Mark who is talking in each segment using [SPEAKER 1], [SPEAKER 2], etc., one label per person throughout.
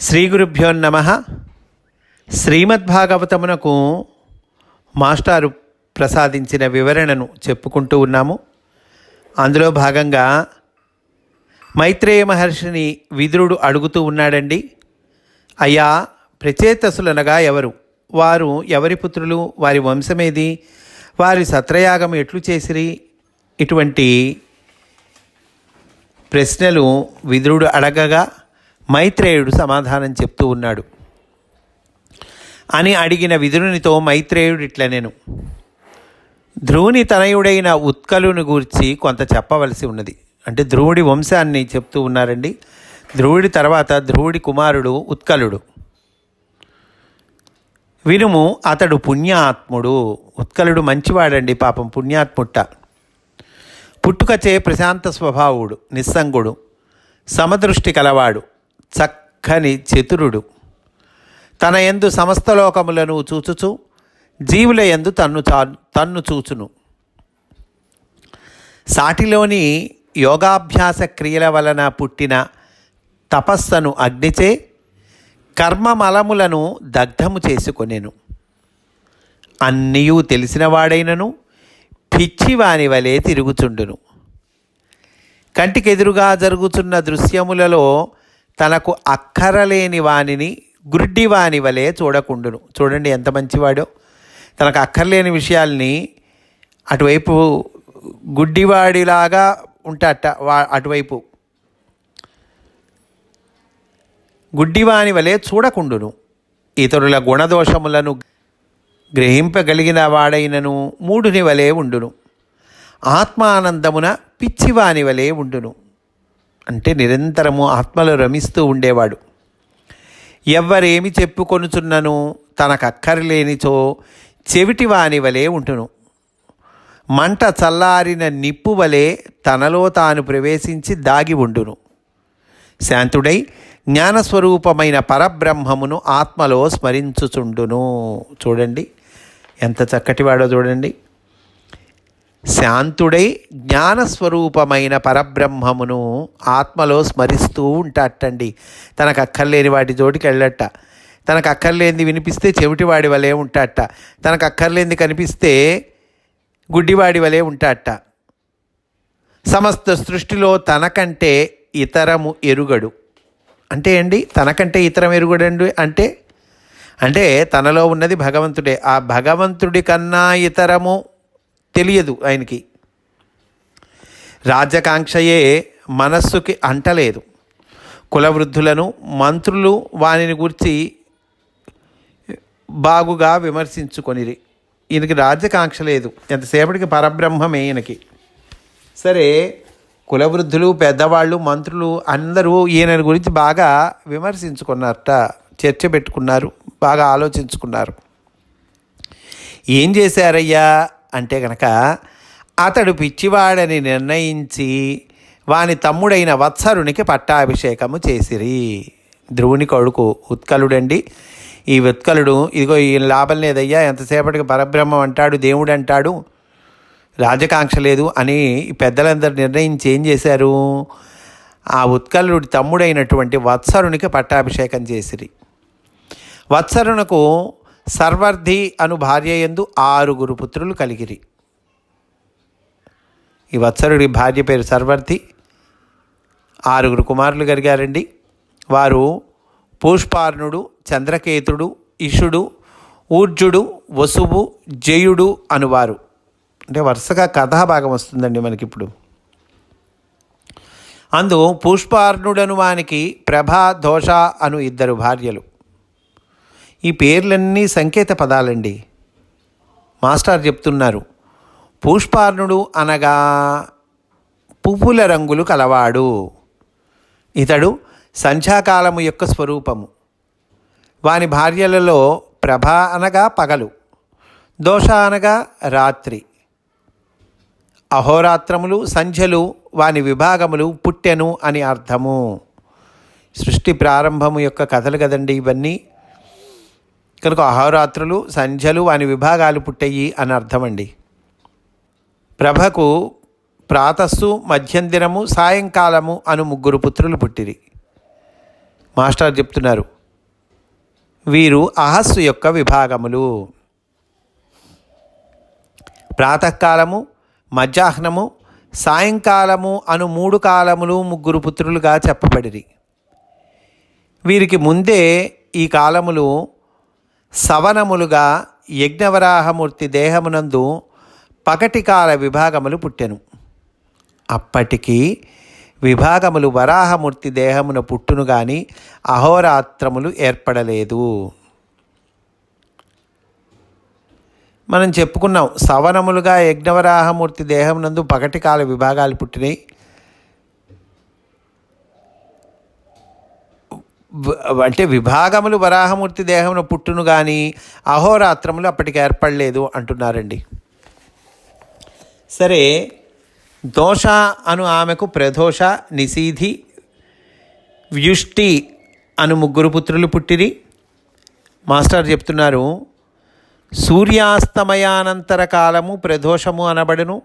[SPEAKER 1] శ్రీ గురుభ్యో నమ. శ్రీమద్భాగవతమునకు మాస్టారు ప్రసాదించిన వివరణను చెప్పుకుంటూ ఉన్నాము. అందులో భాగంగా మైత్రేయ మహర్షిని విదురుడు అడుగుతూ ఉన్నాడండి. అయ్యా ప్రచేతసులనగా ఎవరు? వారు ఎవరి పుత్రులు? వారి వంశమేది? వారి సత్రయాగం ఎట్లు చేసిరి? ఇటువంటి ప్రశ్నలు విదురుడు అడగగా మైత్రేయుడు సమాధానం చెప్తూ ఉన్నాడు. అని అడిగిన విదురునితో మైత్రేయుడు ఇట్లా నేను ధ్రువుని తనయుడైన ఉత్కలుని గూర్చి కొంత చెప్పవలసి ఉన్నది. అంటే ధ్రువుడి వంశాన్ని చెప్తూ ఉన్నారండి. ధ్రువుడి తర్వాత ధ్రువుడి కుమారుడు ఉత్కలుడు. వినుము అతడు పుణ్యాత్ముడు. ఉత్కలుడు మంచివాడండి పాపం పుణ్యాత్ముట్ట. పుట్టుకచే ప్రశాంత స్వభావుడు నిస్సంగుడు. సమదృష్టి కలవాడు. చక్కని చతురుడు. తన ఎందు సమస్త లోకములను చూచుచు జీవుల ఎందు తన్ను చా తన్ను చూచును. సాటిలోని యోగాభ్యాస క్రియల వలన పుట్టిన తపస్సను అగ్నిచే కర్మమలములను దగ్ధము చేసుకొనెను. అన్నీయూ తెలిసినవాడైనను పిచ్చివాని వలె తిరుగుచుండును. కంటికెదురుగా జరుగుతున్న దృశ్యములలో తనకు అక్కరలేని వానిని గుడ్డివాని వలె చూడకుండును. చూడండి ఎంత మంచివాడో. తనకు అక్కర్లేని విషయాల్ని అటువైపు గుడ్డివాడిలాగా ఉంటాట వా అటువైపు. గుడ్డివాని వలె చూడకుండును. ఇతరుల గుణదోషములను గ్రహింపగలిగిన వాడైనను మూడుని వలె ఉండును. ఆత్మానందమున పిచ్చివాని వలె ఉండును. అంటే నిరంతరము ఆత్మలో రమిస్తూ ఉండేవాడు. ఎవ్వరేమి చెప్పుకొనుచున్నను తనకక్కర్లేనిచో చెవిటివాని వలె ఉంటును. మంట చల్లారిన నిప్పు వలె తనలో తాను ప్రవేశించి దాగి ఉండును. శాంతుడై జ్ఞానస్వరూపమైన పరబ్రహ్మమును ఆత్మలో స్మరించుచుండును. చూడండి ఎంత చక్కటివాడో చూడండి. శాంతుడై జ్ఞానస్వరూపమైన పరబ్రహ్మమును ఆత్మలో స్మరిస్తూ ఉంటాటండి. తనకు అక్కర్లేని వాటి జోటికి వెళ్ళట తనకు అక్కర్లేనిది వినిపిస్తే చెవిటివాడి వలె ఉంటాట. తనకు అక్కర్లేనిది కనిపిస్తే గుడ్డివాడి వలె ఉంటాట. సమస్త సృష్టిలో తనకంటే ఇతరము ఎరుగడు. అంటే అండి తనకంటే ఇతరం ఎరుగడండి అంటే? అంటే తనలో ఉన్నది భగవంతుడే. ఆ భగవంతుడి కన్నా ఇతరము తెలియదు ఆయనకి. రాజకాంక్షయే మనస్సుకి అంటలేదు. కులవృద్ధులను మంత్రులు వానిని గురించి బాగుగా విమర్శించుకొనిరి. ఈయనకి రాజ్యకాంక్ష లేదు. ఎంతసేపటికి పరబ్రహ్మమే ఈయనకి. సరే కులవృద్ధులు పెద్దవాళ్ళు మంత్రులు అందరూ ఈయన గురించి బాగా విమర్శించుకున్నారట చర్చ పెట్టుకున్నారు బాగా ఆలోచించుకున్నారు. ఏం చేశారయ్యా? అంటే కనుక అతడు పిచ్చివాడని నిర్ణయించి వాని తమ్ముడైన వత్సరునికి పట్టాభిషేకము చేసిరి. ధ్రువుని కొడుకు ఉత్కలుడండి. ఈ ఉత్కలుడు ఇదిగో ఈ లాభం లేదయ్యా ఎంతసేపటికి పరబ్రహ్మం అంటాడు దేవుడు అంటాడు రాజకాంక్ష లేదు అని పెద్దలందరూ నిర్ణయించి ఏం చేశారు? ఆ ఉత్కలుడి తమ్ముడైనటువంటి వత్సరునికి పట్టాభిషేకం చేసిరి. వత్సరునకు సర్వర్ధి అను భార్య ఎందు ఆరుగురు పుత్రులు కలిగిరి. ఈ వత్సరుడి భార్య పేరు సర్వర్ధి. ఆరుగురు కుమారులు కలిగారండి. వారు పుష్పార్ణుడు చంద్రకేతుడు ఇషుడు ఊర్జుడు వసువు జయుడు అనువారు. అంటే వరుసగా కథాభాగం వస్తుందండి మనకిప్పుడు. అందు పుష్పార్ణుడను వానికి ప్రభా దోష అను ఇద్దరు భార్యలు. ఈ పేర్లన్నీ సంకేత పదాలండి. మాస్టర్ చెప్తున్నారు. పుష్పార్ణుడు అనగా పువ్వుల రంగులు కలవాడు. ఇతడు సంధ్యాకాలము యొక్క స్వరూపము. వాని భార్యలలో ప్రభ అనగా పగలు. దోష అనగా రాత్రి. అహోరాత్రములు సంధ్యలు వాని విభాగములు పుట్టెను అని అర్థము. సృష్టి ప్రారంభము యొక్క కథలు కదండి ఇవన్నీ. కనుక అహోరాత్రులు సంధ్యలు వాని విభాగాలు పుట్టయి అని అర్థమండి. ప్రభకు ప్రాతస్సు మధ్యందినము సాయంకాలము అను ముగ్గురు పుత్రులు పుట్టిరి. మాస్టర్ చెప్తున్నారు వీరు అహస్సు యొక్క విభాగములు. ప్రాతకాలము మధ్యాహ్నము సాయంకాలము అను మూడు కాలములు ముగ్గురు పుత్రులుగా చెప్పబడిరి. వీరికి ముందే ఈ కాలములు సవనములుగా యజ్ఞవరాహమూర్తి దేహమునందు పగటికాల విభాగములు పుట్టెను. అప్పటికి విభాగములు వరాహమూర్తి దేహమున పుట్టును గాని అహోరాత్రములు ఏర్పడలేదు. మనం చెప్పుకున్నాం సవనములుగా యజ్ఞవరాహమూర్తి దేహమునందు పగటికాల విభాగాలు పుట్టినాయి అంటే విభాగములు వరాహమూర్తి దేహమును పుట్టును కానీ అహోరాత్రములు అప్పటికి ఏర్పడలేదు అంటున్నారండి. సరే దోష అను ఆమెకు ప్రదోష నిశీధి వ్యుష్టి అను ముగ్గురు పుత్రులు పుట్టిరి. మాస్టర్ చెప్తున్నారు సూర్యాస్తమయానంతర కాలము ప్రదోషము అనబడును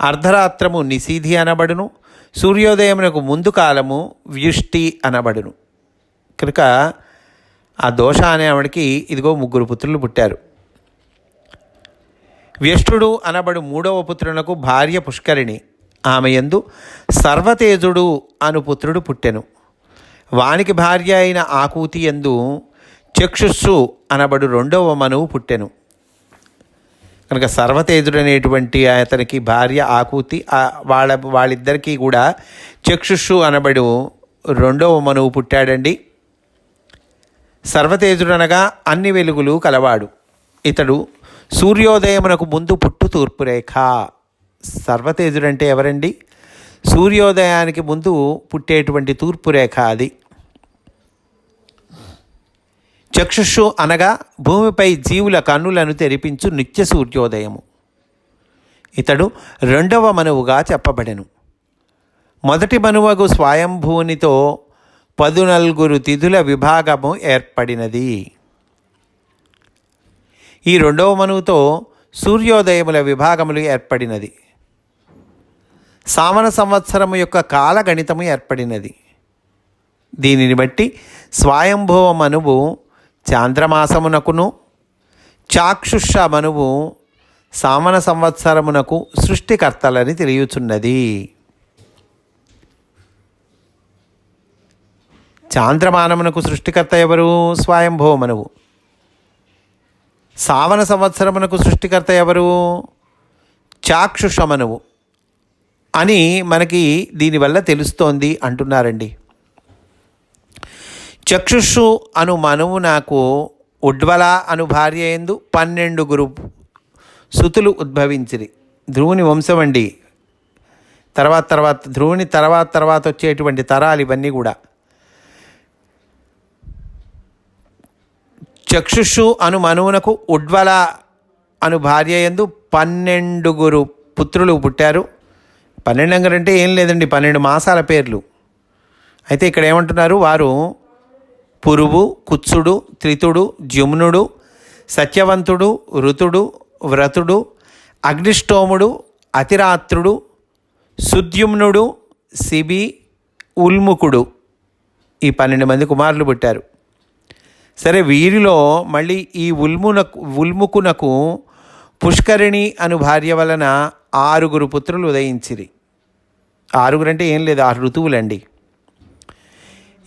[SPEAKER 1] అర్ధరాత్రము నిశీధి అనబడును సూర్యోదయమునకు ముందు కాలము వ్యుష్టి అనబడును. కనుక ఆ దోష అనే ఆవిడకి ఇదిగో ముగ్గురు పుత్రులు పుట్టారు. వ్యష్టుడు అనబడు మూడవ పుత్రునకు భార్య పుష్కరిణి. ఆమె యందు సర్వతేజుడు అను పుత్రుడు పుట్టెను. వానికి భార్య అయిన ఆకూతి యందు చక్షుస్సు అనబడు రెండవ మనువు పుట్టెను. కనుక సర్వతేజుడు అనేటువంటి అతనికి భార్య ఆకూతి వాళ్ళ వాళ్ళిద్దరికీ కూడా చక్షుషు అనబడు రెండవ మనువు పుట్టాడండి. సర్వతేజుడు అనగా అన్ని వెలుగులు కలవాడు. ఇతడు సూర్యోదయమునకు ముందు పుట్టు తూర్పురేఖ సర్వతేజుడంటే సర్వతేజుడు అంటే ఎవరండి? సూర్యోదయానికి ముందు పుట్టేటువంటి తూర్పురేఖ అది. చక్షుషు అనగా భూమిపై జీవుల కన్నులను తెరిపించు నిత్య సూర్యోదయము. ఇతడు రెండవ మనువుగా చెప్పబడెను. మొదటి మనువగు స్వయంభూనితో పదునల్గురు తిథుల విభాగము ఏర్పడినది. ఈ రెండవ మనువుతో సూర్యోదయముల విభాగములు ఏర్పడినది. సామన సంవత్సరము యొక్క కాలగణితము ఏర్పడినది. దీనిని బట్టి స్వయంభవ మనువు చాంద్రమాసమునకును చాక్షుష మనువు సామన సంవత్సరమునకు సృష్టికర్తలని తెలియచున్నది. చాంద్రమానమునకు సృష్టికర్త ఎవరు? స్వయంభవమనువు సావన సంవత్సరమునకు సృష్టికర్త ఎవరు? చాక్షుషమనువు. అని మనకి దీనివల్ల తెలుస్తోంది అంటున్నారండి. చక్షుషు అను మనువు నాకు ఉడ్వల అను భార్య ఎందు పన్నెండుగురు సుతులు ఉద్భవించిరి. ధ్రువుని వంశం అండి తర్వాత తర్వాత ధ్రువుని తర్వాత తర్వాత వచ్చేటువంటి తరాలు ఇవన్నీ కూడా. చక్షుషు అను మనువునకు ఉడ్వల అను భార్య ఎందు పన్నెండుగురు పుత్రులు పుట్టారు. పన్నెండు అంటే ఏం లేదండి పన్నెండు మాసాల పేర్లు. అయితే ఇక్కడ ఏమంటున్నారు వారు పురువు కుత్సుడు త్రితుడు జుమ్నుడు సత్యవంతుడు ఋతుడు వ్రతుడు అగ్నిష్టోముడు అతిరాత్రుడు సుద్యుమ్నుడు శిబి ఉల్ముకుడు ఈ పన్నెండు మంది కుమారులు పుట్టారు. సరే వీరిలో మళ్ళీ ఈ ఉల్మునకు ఉల్ముకునకు పుష్కరిణి అను భార్య వలన ఆరుగురు పుత్రులు ఉదయించిరి. ఆరుగురు అంటే ఏం లేదు ఆ ఋతువులండి.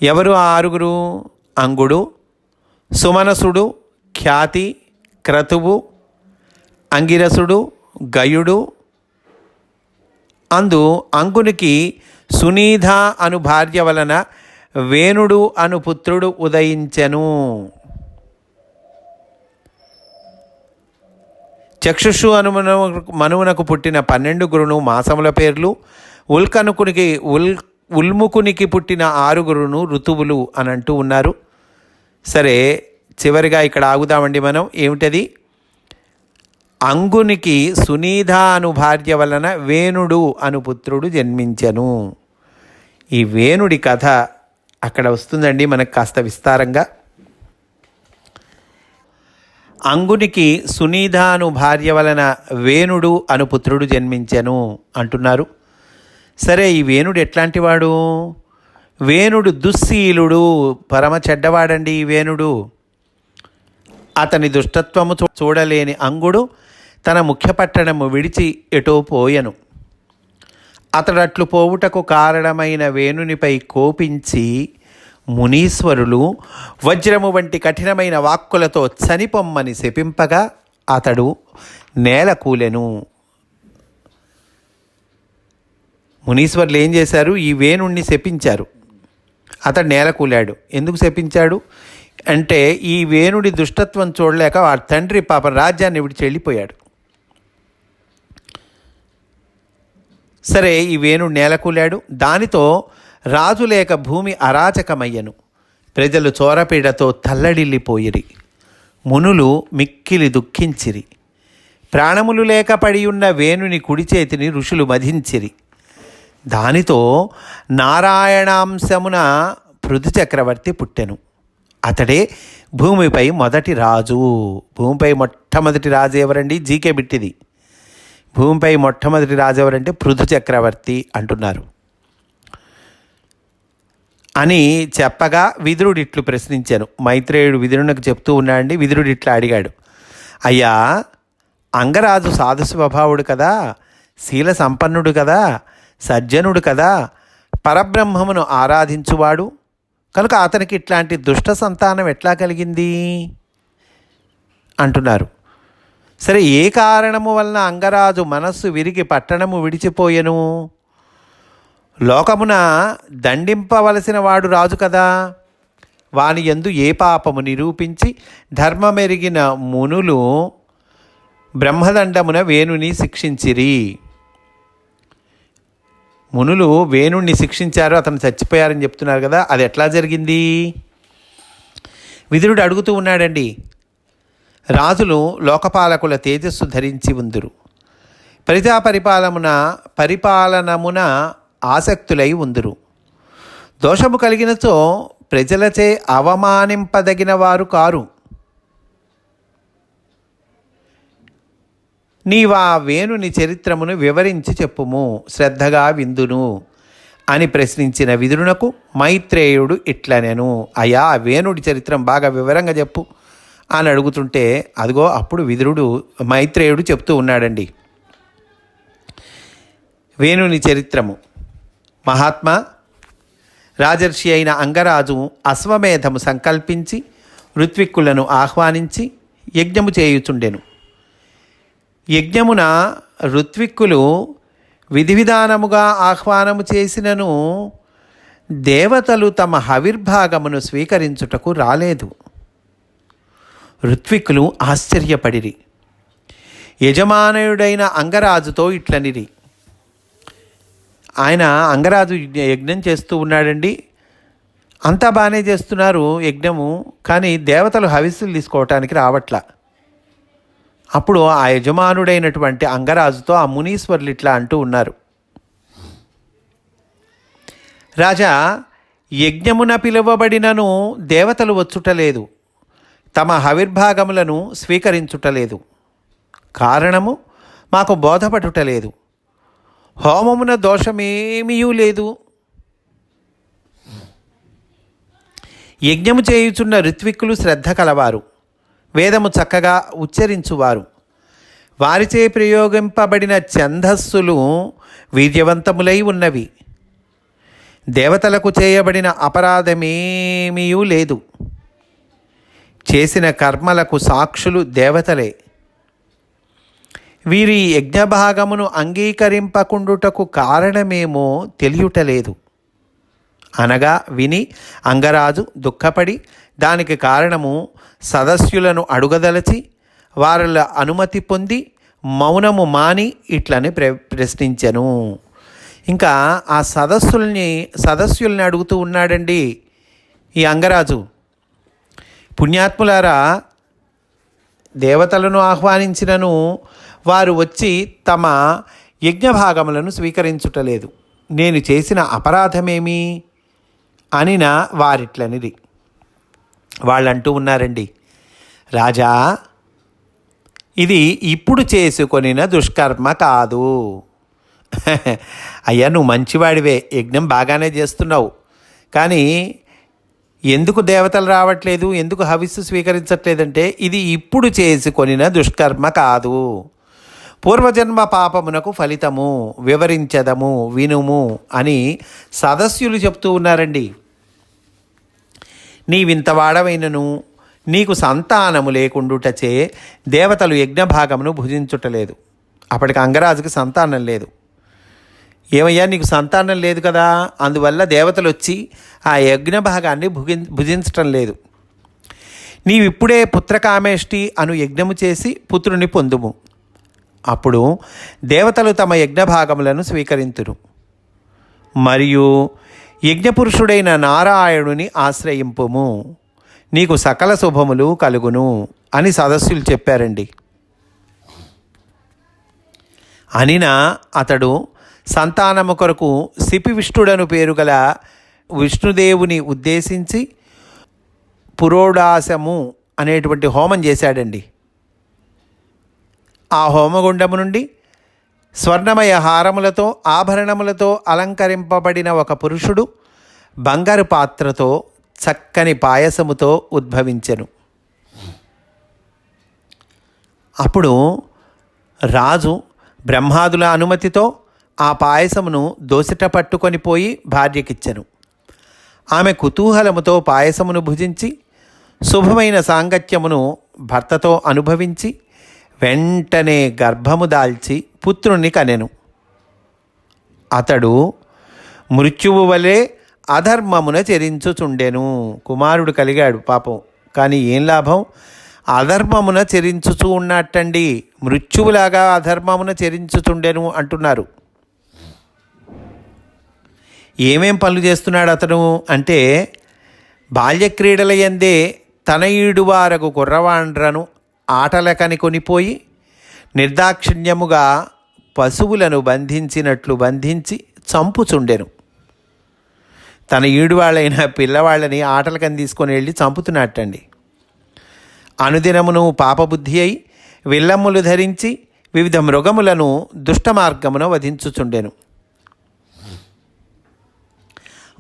[SPEAKER 1] ఎవరు ఆ ఆరుగురు? అంగుడు సుమనసుడు ఖ్యాతి క్రతువు అంగిరసుడు గయుడు. అందు అంగునికి సునీధ అను భార్య వలన వేణుడు అను పుత్రుడు ఉదయించెను. చక్షుషు అను మనువునకు పుట్టిన పన్నెండు గురును మాసముల పేర్లు ఉల్కనుకునికి ఉల్ ఉల్ముకునికి పుట్టిన ఆరుగురును ఋతువులు అని అంటూ ఉన్నారు. సరే చివరిగా ఇక్కడ ఆగుదామండి మనం. ఏమిటది? అంగునికి సునీధ అను భార్య వలన వేణుడు అను పుత్రుడు జన్మించెను. ఈ వేణుడి కథ అక్కడ వస్తుందండి మనకు కాస్త విస్తారంగా. అంగునికి సునీధ అను భార్య వలన వేణుడు అను పుత్రుడు జన్మించెను అంటున్నారు. సరే ఈ వేణుడు ఎట్లాంటి వాడు? వేణుడు దుశ్శీలుడు పరమ చెడ్డవాడండి ఈ వేణుడు. అతని దుష్టత్వము చూడలేని అంగుడు తన ముఖ్య పట్టణము విడిచి ఎటో పోయెను. అతడట్లు పోవుటకు కారణమైన వేణునిపై కోపించి మునీశ్వరులు వజ్రము వంటి కఠినమైన వాక్కులతో చనిపొమ్మని శపింపగా అతడు నేల కూలెను మునీశ్వర్లు ఏం చేశారు? ఈ వేణుణ్ణి శపించారు. అతడు నేల కూలాడు ఎందుకు శపించాడు? అంటే ఈ వేణుడి దుష్టత్వం చూడలేక వాడి తండ్రి పాప రాజ్యాన్ని విడిచి వెళ్ళిపోయాడు. సరే ఈ వేణుడు నేలకూలాడు. దానితో రాజు లేక భూమి అరాచకమయ్యను. ప్రజలు చోరపీడతో తల్లడిల్లిపోయిరి. మునులు మిక్కిలి దుఃఖించిరి. ప్రాణములు లేక పడి ఉన్న వేణుని కుడి చేతిని ఋషులు మధించిరి. దానితో నారాయణాంశమున పృథు చక్రవర్తి పుట్టెను. అతడే భూమిపై మొదటి రాజు. భూమిపై మొట్టమొదటి రాజు ఎవరండి? జీకే బిట్టిది భూమిపై మొట్టమొదటి రాజు ఎవరంటే పృథు చక్రవర్తి అంటున్నారు. అని చెప్పగా విదురుడు ఇట్లు ప్రశ్నించాను. మైత్రేయుడు విదురునకు చెప్తూ ఉన్నాడండి విదురుడు ఇట్లా అడిగాడు. అయ్యా అంగరాజు సాధు స్వభావుడు కదా శీల సంపన్నుడు కదా సజ్జనుడు కదా పరబ్రహ్మమును ఆరాధించువాడు. కనుక అతనికి ఇట్లాంటి దుష్ట సంతానం ఎట్లా కలిగింది? అంటున్నారు. సరే ఏ కారణము వలన అంగరాజు మనస్సు విరిగి పట్టణము విడిచిపోయెను? లోకమున దండింపవలసిన వాడు రాజు కదా. వాని యందు ఏ పాపము నిరూపించి ధర్మమెరిగిన మునులు బ్రహ్మదండమున వేణుని శిక్షించిరి. మునులు వేణుణ్ణి శిక్షించారు అతను చచ్చిపోయారని చెప్తున్నారు కదా అది ఎట్లా జరిగింది? విదురుడు అడుగుతూ ఉన్నాడండి రాజులు లోకపాలకుల తేజస్సు ధరించి ఉందురు. ప్రజా పరిపాలమున పరిపాలనమున ఆసక్తులై ఉందురు. దోషము కలిగినచో ప్రజలచే అవమానింపదగిన వారు కారు. నీవా వేణుని చరిత్రమును వివరించి చెప్పుము శ్రద్ధగా విందును అని ప్రశ్నించిన విదురునకు మైత్రేయుడు ఇట్లనెను అయా వేణుడి చరిత్రం బాగా వివరంగా చెప్పు. అని అడుగుతుంటే అదిగో అప్పుడు విదురుడు మైత్రేయుడు చెప్తూ ఉన్నాడండి. వేణుని చరిత్రము. మహాత్మా రాజర్షి అయిన అంగరాజు అశ్వమేధము సంకల్పించి ఋత్విక్కులను ఆహ్వానించి యజ్ఞము చేయుచుండెను. యజ్ఞమున ఋత్విక్కులు విధి విధానముగా ఆహ్వానము చేసినను దేవతలు తమ హవిర్భాగమును స్వీకరించుటకు రాలేదు. ఋత్వికులు ఆశ్చర్యపడిరి. యజమానుడైన అంగరాజుతో ఇట్లనిరి. ఆయన అంగరాజు యజ్ఞం చేస్తూ ఉన్నాడండి. అంతా బాగానే చేస్తున్నారు యజ్ఞము కానీ దేవతలు హవిస్సులు తీసుకోవటానికి రావట్లా. అప్పుడు ఆ యజమానుడైనటువంటి అంగరాజుతో ఆ మునీశ్వరులు ఇట్లా అంటూ ఉన్నారు. రాజా యజ్ఞమున పిలువబడినను దేవతలు వచ్చుటలేదు. తమ హవిర్భాగములను స్వీకరించుటలేదు. కారణము మాకు బోధపడుటలేదు. హోమమున దోషమేమీ లేదు. యజ్ఞము చేయుచున్న ఋత్విక్కులు శ్రద్ధ కలవారు. వేదము చక్కగా ఉచ్చరించువారు. వారిచే ప్రయోగింపబడిన ఛందస్సులు వీర్యవంతములై ఉన్నవి. దేవతలకు చేయబడిన అపరాధమేమీ లేదు. చేసిన కర్మలకు సాక్షులు దేవతలే. వీరి యజ్ఞభాగమును అంగీకరింపకుండుటకు కారణమేమో తెలియటలేదు. అనగా విని అంగరాజు దుఃఖపడి దానికి కారణము సదస్యులను అడుగదలచి వారిల అనుమతి పొంది మౌనము మాని ఇట్లని ప్ర ప్రశ్నించెను. ఇంకా ఆ సదస్సుల్ని సదస్యుల్ని అడుగుతూ ఉన్నాడండి ఈ అంగరాజు. పుణ్యాత్ములారా దేవతలను ఆహ్వానించినను వారు వచ్చి తమ యజ్ఞభాగములను స్వీకరించుటలేదు. నేను చేసిన అపరాధమేమి? అనిన వారిట్లనిది. వాళ్ళంటూ ఉన్నారండి రాజా ఇది ఇప్పుడు చేసుకొనిన దుష్కర్మ కాదు. అయ్యా నువ్వు మంచివాడివే యజ్ఞం బాగానే చేస్తున్నావు. కానీ ఎందుకు దేవతలు రావట్లేదు? ఎందుకు హవిస్సు స్వీకరించట్లేదంటే ఇది ఇప్పుడు చేసుకొనిన దుష్కర్మ కాదు. పూర్వజన్మ పాపమునకు ఫలితము వివరించదము వినుము అని సదస్యులు చెప్తూ ఉన్నారండి. నీవింతవాడవైనను నీకు సంతానము లేకుండుటచే దేవతలు యజ్ఞభాగమును భుజించుటలేదు. అప్పటికి అంగరాజుకి సంతానం లేదు. ఏమయ్యా నీకు సంతానం లేదు కదా? అందువల్ల దేవతలు వచ్చి ఆ యజ్ఞ భాగాన్ని భుగి భుజించటం లేదు. నీవిప్పుడే పుత్రకామేష్టి అను యజ్ఞము చేసి పుత్రుని పొందుము. అప్పుడు దేవతలు తమ యజ్ఞ భాగములను స్వీకరింతురు. మరియు యజ్ఞపురుషుడైన నారాయణుని ఆశ్రయింపుము. నీకు సకల శుభములు కలుగును అని సదస్సులు చెప్పారండి. అనినా అతడు సంతానము కొరకు సిపి విష్ణుడను పేరు గల విష్ణుదేవుని ఉద్దేశించి పురోడాసము అనేటువంటి హోమం చేశాడండి. ఆ హోమగుండము నుండి స్వర్ణమయ హారములతో ఆభరణములతో అలంకరింపబడిన ఒక పురుషుడు బంగారు పాత్రతో చక్కని పాయసముతో ఉద్భవించెను. అప్పుడు రాజు బ్రహ్మాదుల అనుమతితో ఆ పాయసమును దోసిట పట్టుకొని పోయి భార్యకిచ్చెను. ఆమె కుతూహలముతో పాయసమును భుజించి శుభమైన సాంగత్యమును భర్తతో అనుభవించి వెంటనే గర్భము దాల్చి పుత్రుణ్ణి కనెను. అతడు మృత్యువు వలె అధర్మమున చెరించుచుండెను. కుమారుడు కలిగాడు పాపం కానీ ఏం లాభం? అధర్మమున చెరించుచూ ఉన్నట్టండి. మృత్యువులాగా అధర్మమున చెరించుచుండెను అంటున్నారు. ఏమేం పనులు చేస్తున్నాడు అతను అంటే బాల్యక్రీడల ఎందే తనయుడు వారకు కుర్రవాండ్రను ఆటలకని కొనిపోయి నిర్దాక్షిణ్యముగా పశువులను బంధించినట్లు బంధించి చంపుచుండెను. తన ఈడువాళ్ళైన పిల్లవాళ్ళని ఆటలకని తీసుకొని వెళ్ళి చంపుతున్నట్టండి. అనుదినమును పాపబుద్ధి అయి విల్లమ్ములు ధరించి వివిధ మృగములను దుష్ట మార్గమున వధించుచుండెను.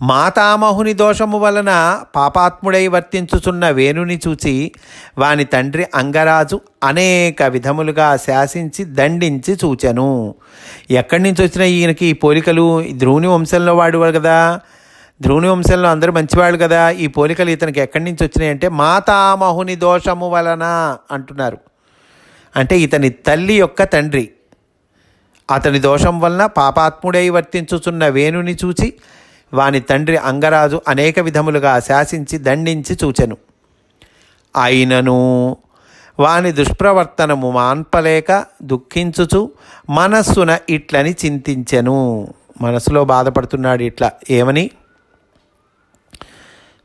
[SPEAKER 1] మాతామహుని దోషము వలన పాపాత్ముడై వర్తించుచున్న వేణుని చూచి వాని తండ్రి అంగరాజు అనేక విధములుగా శాసించి దండించి చూచెను. ఎక్కడి నుంచి వచ్చిన ఈయనకి ఈ పోలికలు ద్రోణి వంశంలో వాడు కదా. ద్రోణి వంశంలో అందరూ మంచివాళ్ళు కదా. ఈ పోలికలు ఇతనికి ఎక్కడి నుంచి వచ్చినాయంటే మాతామహుని దోషము వలన అంటున్నారు. అంటే ఇతని తల్లి యొక్క తండ్రి. అతని దోషం వలన పాపాత్ముడై వర్తించుచున్న వేణుని చూచి వాని తండ్రి అంగరాజు అనేక విధములుగా శాసించి దండించి చూచెను. అయినను వాని దుష్ప్రవర్తనము మాన్పలేక దుఃఖించుచు మనస్సున ఇట్లని చింతించెను. మనసులో బాధపడుతున్నాడు ఇట్లా. ఏమని?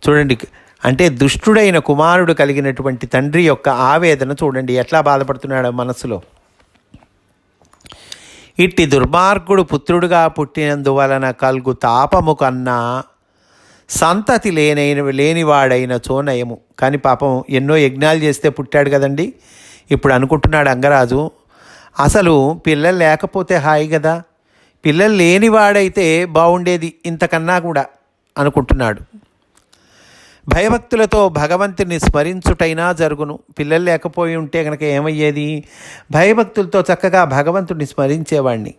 [SPEAKER 1] చూడండి అంటే దుష్టుడైన కుమారుడు కలిగినటువంటి తండ్రి యొక్క ఆవేదన చూడండి ఎట్లా బాధపడుతున్నాడు మనసులో ఇట్టి దుర్మార్గుడు పుత్రుడుగా పుట్టినందువలన కలుగు తాపము కన్నా సంతతి లేనైన లేనివాడైన చోనయము. కానీ పాపం ఎన్నో యజ్ఞాలు చేస్తే పుట్టాడు కదండి. ఇప్పుడు అనుకుంటున్నాడు అంగరాజు అసలు పిల్లలు లేకపోతే హాయి కదా పిల్లలు లేనివాడైతే బాగుండేది ఇంతకన్నా కూడా అనుకుంటున్నాడు. భయభక్తులతో భగవంతుని స్మరించుటైనా జరుగును. పిల్లలు లేకపోయి ఉంటే కనుక ఏమయ్యేది? భయభక్తులతో చక్కగా భగవంతుడిని స్మరించేవాడిని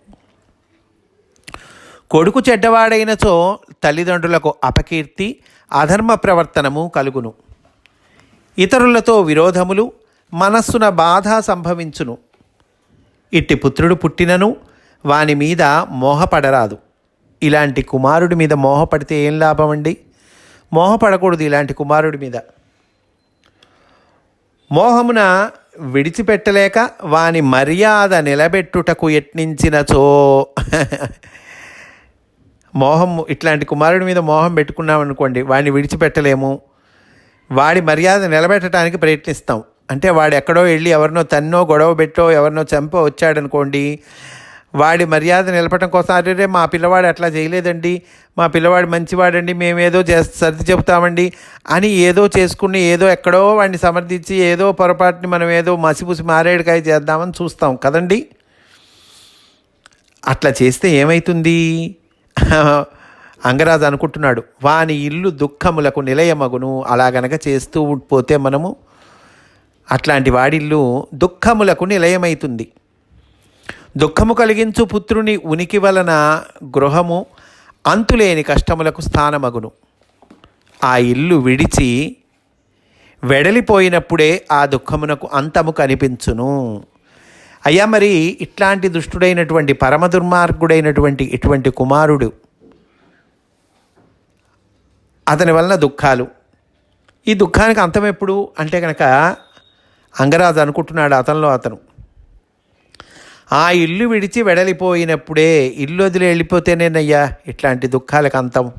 [SPEAKER 1] కొడుకు చెడ్డవాడైనచో తల్లిదండ్రులకు అపకీర్తి అధర్మ ప్రవర్తనము కలుగును. ఇతరులతో విరోధములు మనస్సున బాధ సంభవించును. ఇట్టి పుత్రుడు పుట్టినను వాని మీద మోహపడరాదు. ఇలాంటి కుమారుడి మీద మోహపడితే ఏం లాభం అండి మోహపడకూడదు ఇలాంటి కుమారుడి మీద. మోహమున విడిచిపెట్టలేక వాని మర్యాద నిలబెట్టుటకు యత్నించినచో. మోహం ఇట్లాంటి కుమారుడి మీద మోహం పెట్టుకున్నామనుకోండి వాడిని విడిచిపెట్టలేము. వాడి మర్యాద నిలబెట్టడానికి ప్రయత్నిస్తాం. అంటే వాడు ఎక్కడో వెళ్ళి ఎవరినో తన్నో గొడవ పెట్టో ఎవరినో చంపో వచ్చాడనుకోండి వాడి మర్యాద నిలపడం కోసం అరే మా పిల్లవాడు అట్లా చేయలేదండి. మా పిల్లవాడు మంచివాడండి. మేమేదో చే సర్ది చెబుతామండి అని ఏదో చేసుకుని ఏదో ఎక్కడో వాడిని సమర్థించి ఏదో పొరపాటుని మనం ఏదో మసిపూసి మారేడుకాయ చేద్దామని చూస్తాం కదండి. అట్లా చేస్తే ఏమవుతుంది అంగరాజు అనుకుంటున్నాడు వాని ఇల్లు దుఃఖములకు నిలయమగును. అలాగనక చేస్తూ పోతే మనము అట్లాంటి వాడిల్లు దుఃఖములకు నిలయమైతుంది. దుఃఖము కలిగించు పుత్రుని ఉనికి వలన గృహము అంతులేని కష్టములకు స్థానమగును. ఆ ఇల్లు విడిచి వెడలిపోయినప్పుడే ఆ దుఃఖమునకు అంతము కనిపించును. అయ్యా మరి ఇట్లాంటి దుష్టుడైనటువంటి పరమ దుర్మార్గుడైనటువంటి ఇటువంటి కుమారుడు అతని వలన దుఃఖాలు. ఈ దుఃఖానికి అంతం ఎప్పుడు అంటే కనుక అంగరాజు అనుకుంటున్నాడు అతనిలో అతను. ఆ ఇల్లు విడిచి వెడలిపోయినప్పుడే ఇల్లు వదిలి వెళ్ళిపోతేనేనయ్యా ఇట్లాంటి దుఃఖాలకు అంతం.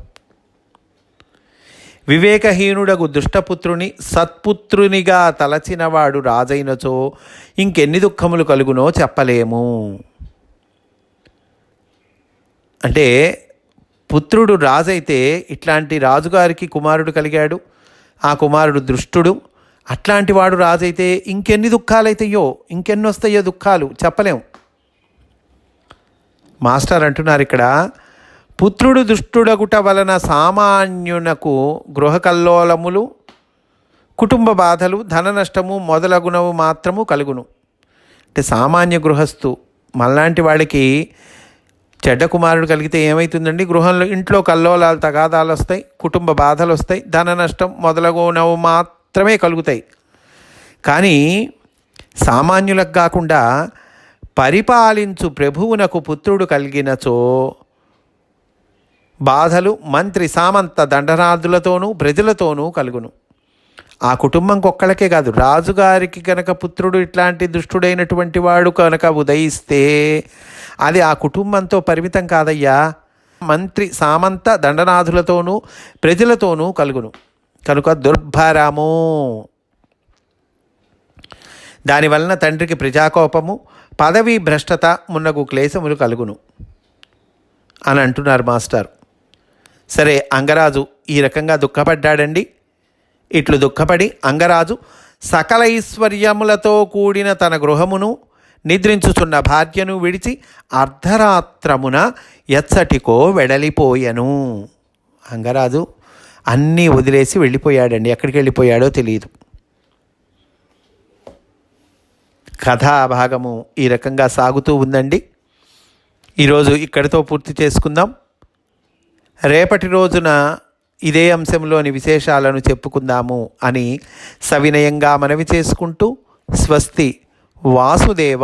[SPEAKER 1] వివేకహీనుడగు దుష్టపుత్రుని సత్పుత్రునిగా తలచినవాడు రాజైనచో ఇంకెన్ని దుఃఖములు కలుగునో చెప్పలేము. అంటే పుత్రుడు రాజైతే ఇట్లాంటి రాజుగారికి కుమారుడు కలిగాడు. ఆ కుమారుడు దృష్టుడు. అట్లాంటి వాడు రాజైతే ఇంకెన్ని దుఃఖాలైతాయో ఇంకెన్ని వస్తాయో దుఃఖాలు చెప్పలేము మాస్టర్ అంటున్నారు ఇక్కడ పుత్రుడు దుష్టుడగుట వలన సామాన్యునకు గృహకల్లోలములు కుటుంబ బాధలు ధన నష్టము మొదలగునవు మాత్రము కలుగును. అంటే సామాన్య గృహస్థు మళ్ళాంటి వాడికి చెడ్డ కుమారుడు కలిగితే ఏమవుతుందండి గృహంలో ఇంట్లో కల్లోలాలు తగాదాలు వస్తాయి కుటుంబ బాధలు వస్తాయి ధన నష్టం మొదలగునవు మాత్రమే కలుగుతాయి. కానీ సామాన్యులకు కాకుండా పరిపాలించు ప్రభువునకు పుత్రుడు కలిగినచో బాధలు మంత్రి సామంత దండనాథులతోనూ ప్రజలతోనూ కలుగును. ఆ కుటుంబం ఒక్కళ్ళకే కాదు రాజుగారికి కనుక పుత్రుడు ఇట్లాంటి దుష్టుడైనటువంటి వాడు కనుక ఉదయిస్తే అది ఆ కుటుంబంతో పరిమితం కాదయ్యా. మంత్రి సామంత దండనాథులతోనూ ప్రజలతోనూ కలుగును. కనుక దుర్భరము. దానివలన తండ్రికి ప్రజాకోపము పదవీ భ్రష్టత మున్నగు క్లేశములు కలుగును అని అంటున్నారు మాస్టర్. సరే అంగరాజు ఈ రకంగా దుఃఖపడ్డాడండి. ఇట్లు దుఃఖపడి అంగరాజు సకల ఐశ్వర్యములతో కూడిన తన గృహమును నిద్రించుచున్న భార్యను విడిచి అర్ధరాత్రమున ఎచ్చటికో వెడలిపోయెను. అంగరాజు అన్నీ వదిలేసి వెళ్ళిపోయాడండి. ఎక్కడికి వెళ్ళిపోయాడో తెలియదు కథాభాగము ఈ రకంగా సాగుతూ ఉందండి. ఈరోజు ఇక్కడితో పూర్తి చేసుకుందాం. రేపటి రోజున ఇదే అంశంలోని విశేషాలను చెప్పుకుందాము అని సవినయంగా మనవి చేసుకుంటూ స్వస్తి వాసుదేవ.